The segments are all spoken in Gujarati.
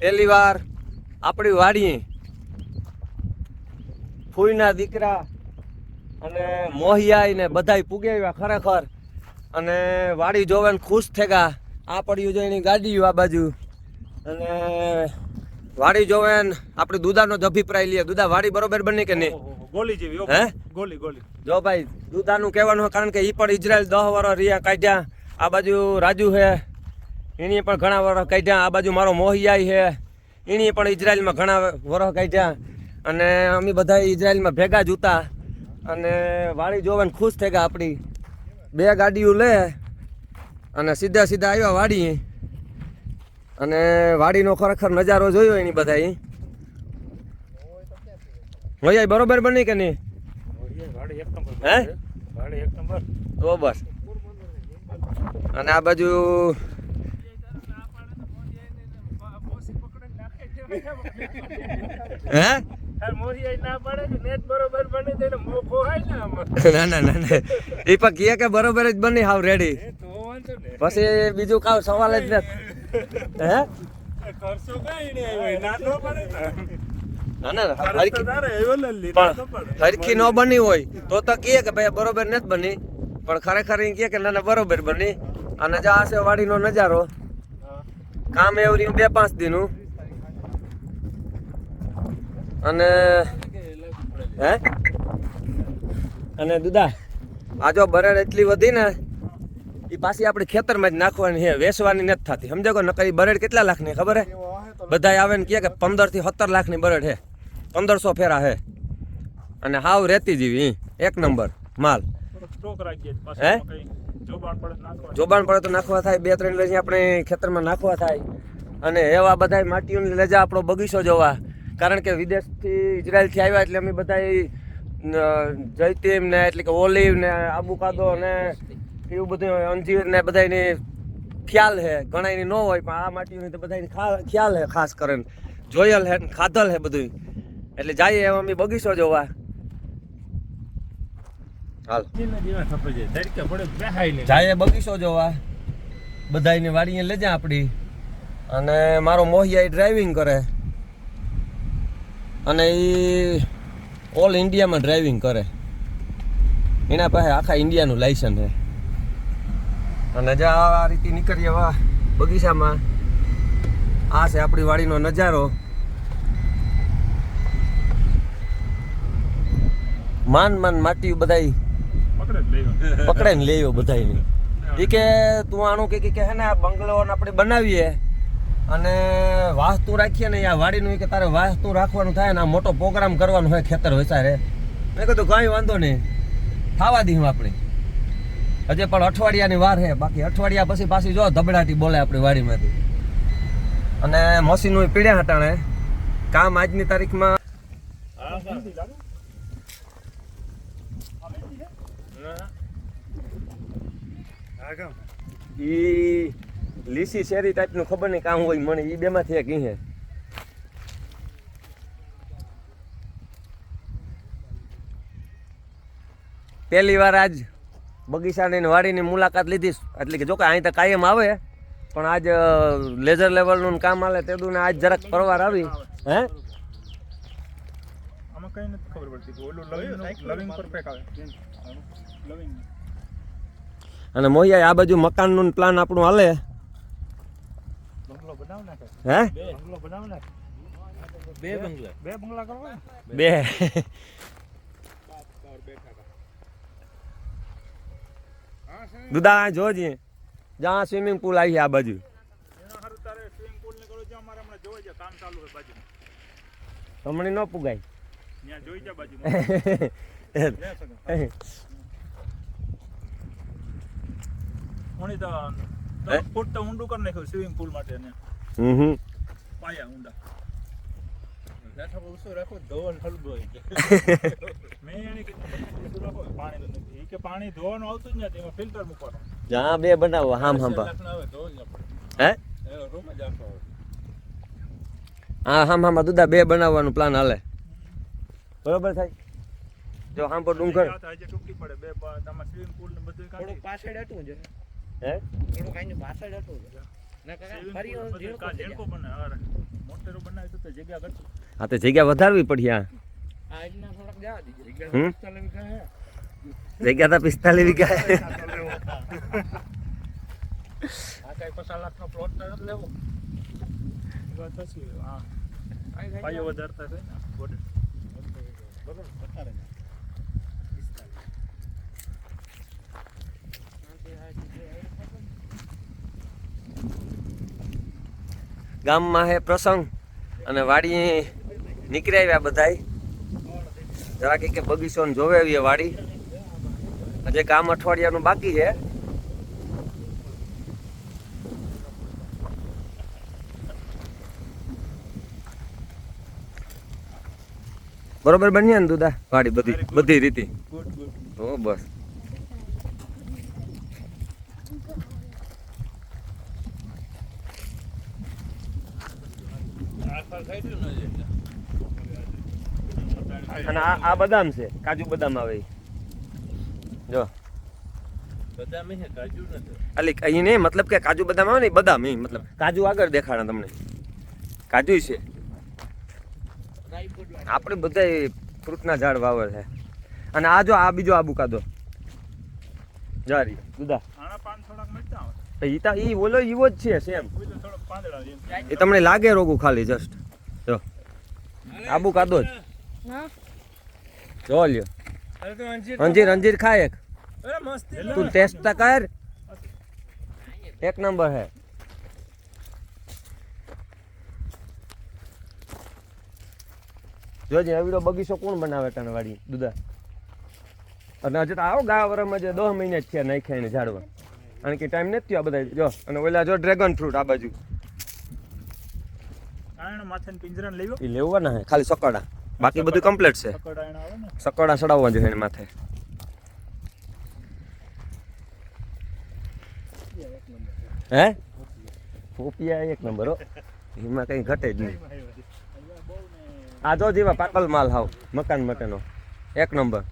પહેલી વાર આપણી વાડીએ ફૂઈના દીકરા અને મોહિયાઈ ને બધાય પૂગેવ્યા ખરેખર. અને વાડી જોવે ખુશ થેગા. આ પડ્યું જોઈને ગાડીઓ આ બાજુ. અને વાડી જોવે આપણે દુધાનો જ અભિપ્રાય લઈએ. દુધા વાડી બરોબર બની કે નહીં? ગોલી જેવી હે? ગોલી ગોલી. જો ભાઈ દુધાનું કહેવાનું કારણ કે એ પણ ઇઝરાયલ દહ વર્ષ રહ્યા કાઢ્યા. આ બાજુ રાજુ છે એની પણ ઘણા વર્ષ કાઢ્યા. આ બાજુ મારો મોહિયાઈ છે. એની પણ ઇઝરાયલમાં ઘણા વર્ષ કાઢ્યા. અને અમે બધા ઇઝરાયલમાં ભેગા જ હતા અને વાડી જોવાને ખુશ થઈ ગયા આપણી. બે ગાડીઓ લે. અને સીધા સીધા આવ્યા વાડી. અને વાડીનો ખરેખર નજારો જોયો એની બધા હોય બરોબર બની કે નહીં? હે? તો બસ. અને આ બાજુ હે? ના ને ના એ પણ કહે કે બરોબર જ બની હાવ રેડી પછી બીજું કાવ સવાલ જ નથી. હે? ના હરખી બની હોય તો તો કહે કે ભાઈ બરોબર નથી બની. પણ ખરેખર એ કહે કે ના ના બરોબર બની. અને જો આ છે વાડીનો નજારો. કામ એવું રહ્યું બે પાંચ દીનું અને હે? અને દુદા. આ જો બરેડ એટલી વધી ને એ પાછી આપણે ખેતરમાં જ નાખવાની છે વેસવાની નથી થતી. સમજો કે નકર ઈ બરેડ કેટલા લાખની ખબર હે? બધા આવે ને કહે કે પંદરથી સત્તર લાખની બરેડ હે. પંદરસો ફેરા છે અને હાવ રેતી જેવી. એક નંબર માલ. હે? જોબાણ પડે નાખવા જોબાણ પડે તો નાખવા થાય બે ત્રણ વર્ષ આપણે ખેતરમાં નાખવા થાય. અને એવા બધા માટીઓની લેજા આપણો બગીચો જોવા. કારણ કે વિદેશથી ઇઝરાયલથી આવ્યા એટલે અમે બધા જૈતીમ ને એટલે કે ઓલિવ ને આબુકાદો ને એવું બધું, અંજીર ને બધાની ખ્યાલ છે ઘણા ન હોય, પણ આ માટીઓની તો બધાની ખ્યાલ છે ખાસ કરીને. જોયેલ હે ખાધલ હે બધું એટલે જઈએ એમ અમે બગીચો જોવા. હાલ. જાય બગીચો જોવા. બધાને વાડીએ લેજા આપણી અને મારો મોહિયા ડ્રાઇવિંગ કરે. અને એ ઓલ ઇન્ડિયામાં ડ્રાઇવિંગ કરે. એના પાસે આખા ઇન્ડિયાનું લાઇસન્સ છે અને જો આ રીતે નીકળીએ વા બગીચામાં. આ છે આપણી વાડીનો નજારો. માન માન માટી બધાય પકડે ને લેવો બધા એ કે તું આનું કે કે હે ને આ બંગલો આપણે બનાવીએ. અને વાસ્તુ રાખીએ ને આ વાડીનું કે તારે વાસ્તુ રાખવાનું થાય ને આ મોટો પ્રોગ્રામ કરવાનો હોય ખેતર વેચારે. મેં કીધું કાંઈ વાંધો નહીં. થવા દઈશું આપણે. હજે પણ અઠવાડિયાની વાર છે. બાકી અઠવાડિયા પછી પાછી જો ધબડાટી બોલે આપણી વાડીમાંથી. અને મશીનું પીડ્યા હટાણે. કામ આજની તારીખમાં હા હા ઈ લીસી શેરી ટાઈપનું ખબર નહીં કામ હોય મને એ બેમાંથી એક હે. પહેલી વાર આજ બગીચાની ને વાડીની મુલાકાત લીધી. એટલે કે જો કે અહીં તો કાયમ આવે પણ આજ લેઝર લેવલનું કામ આલે તે ને આજ જરાક પરવાર આવી. હે? આમાં કઈ નથી ખબર પડતી. ઓલું લવિંગ લવિંગ પર આવે. લવિંગ. અને મોહિયા આ બાજુ મકાનનું પ્લાન આપણું હાલે. હે? બે બંગલો. બે બંગલા કરવા બે. દુદા જોજે જ્યાં સ્વિમિંગ પુલ આવી છે આ બાજુ. એના હારું તારે સ્વિમિંગ પુલ ને અમારે હમણાં જોઈ છે કામ હોય બાજુમાં. હમણાં ન પુગાય. ત્યાં જોઈ ફૂટ તો ઊંડું કરી નાખ્યું સ્વિમિંગ પુલ માટે ને હમ હમ. પાયા ઊંડા. પાણી ધોવાનું આવતું જ નથી એમાં ફિલ્ટર મૂકવાનું. જ્યાં બે બનાવો હામ હાંભા હે? હા હામ હાંભા દુદા બે બનાવવાનું પ્લાન હાલે. બરોબર થાય? જો હાંભો ડુંગર. આજે ટૂંકી પડે બે તમારે સ્વિમિંગ પુલ ને બધું કાઢી. પાછળ હટવું છે હે થોડુંક આઈને પાછળ હટવું છે Swimming pool પછી કા ઝેડકો બનાવે, અરે, મોટેરો બનાવે તો તો જગ્યા ઘટશે. હા તો જગ્યા વધારવી પડી આ હમ જગ્યા તો પિસ્તાલીસ વીઘા હે. આ કાંઈ પચાસ લાખનો plot તો નથી લેવો. એ વાત સાચી, હા. પાયો વધારતા થાય ને, ગોડે. ગામમાં હે પ્રસંગ. અને વાડી નીકળી આવ્યા બધાય. જરા કે બગીચો જોવે આવીએ વાડી. હજે કામ અઠવાડિયાનું બાકી છે. બરોબર બન્યા ને દુદા? વાડી બધી બધી રીતે. બસ. અને આ આ બદામ છે કાજુ બદામ આવે. જો. અલી અહીં નહીં મતલબ કે કાજુ બદામ આવે ને બદામ ઈ મતલબ કાજુ આગળ દેખાડા તમને. કાજુ છે. આપણે બધા ફ્રૂટના ઝાડ વાવર છે અને આ જો આ બીજો આબુ કાદો જારી દુદા. ઈ તા ઈ ઓલો ઈવો જ છે સેમ. એ તમને લાગે રોગું ખાલી જસ્ટ આબુ કાદો જ? જો લ્યો. અંજીર અંજીર ખાય એક. તું ટેસ્ટ તો કર. એક નંબર હે. જોજે એવડો બગીચો કોણ બનાવે તને વાડી દુદા. અને હજુ તો આવો ગા વરમાં જે દસ મહિના જ થયા નાખ્યા એને ઝાડવા. કારણ કે ટાઈમ નથી થયો આ બધા જો અને ઓલા જો ડ્રેગન ફ્રૂટ આ બાજુ. આયણ માથે પિંજરા લેવો એ લેવાના હે ખાલી સકડા બાકી બધું કમ્પ્લીટ છે આવે ને સકડા ચડાવવા જોઈએ એને માથે હે પોપિયા એક નંબર હો એમાં કઈ ઘટે જ નહીં આ જો જેવા પાકલ માલ હાવ મકાન માટેનો એક નંબર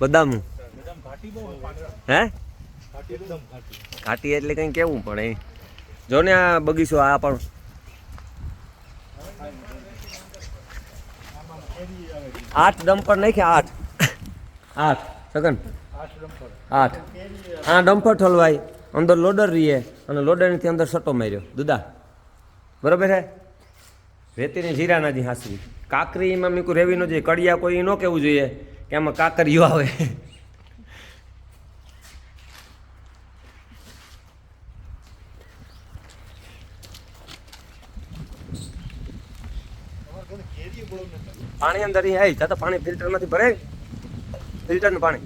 બદામ હે? ઘાટી એટલે કઈ કેવું પડે જો ને આ બગીચો, આ પણ. આઠ ડમ્પર નાખ્યા, આઠ. આઠ, સગન. આઠ. હા ડમ્પર ઠલવાય. અંદર લોડર રહીએ અને લોડરથી અંદર સટો માર્યો. દુદા. બરોબર હે? રેતીની જીરાના જી હાસવી કાકરીમાં મીકુ રેવી ન જોઈએ, કડિયા કોઈ ન કહેવું જોઈએ, કે આમાં કાકરીઓ આવે. પાણી અંદર જા તો પાણી ફિલ્ટરમાંથી ભરે ફિલ્ટરનું પાણી.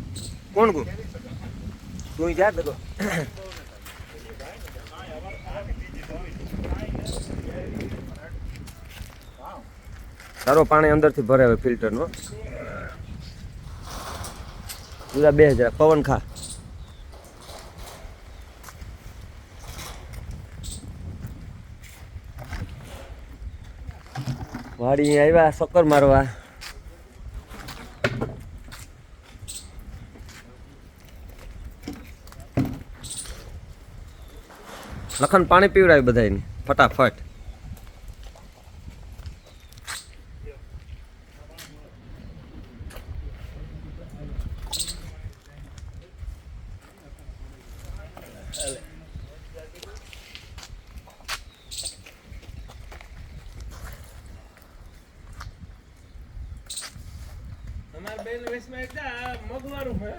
કોણ કોણ તું જાય સારો પાણી અંદરથી ભરે હવે ફિલ્ટરનો. પૂરા બે હજાર, પવન ખા. વાડી આવ્યા સક્કર મારવા. લખન પાણી પીવડાવ્યું બધાને ફટાફટ. અમાર બેન વેસમાં એકદા મગવારું હે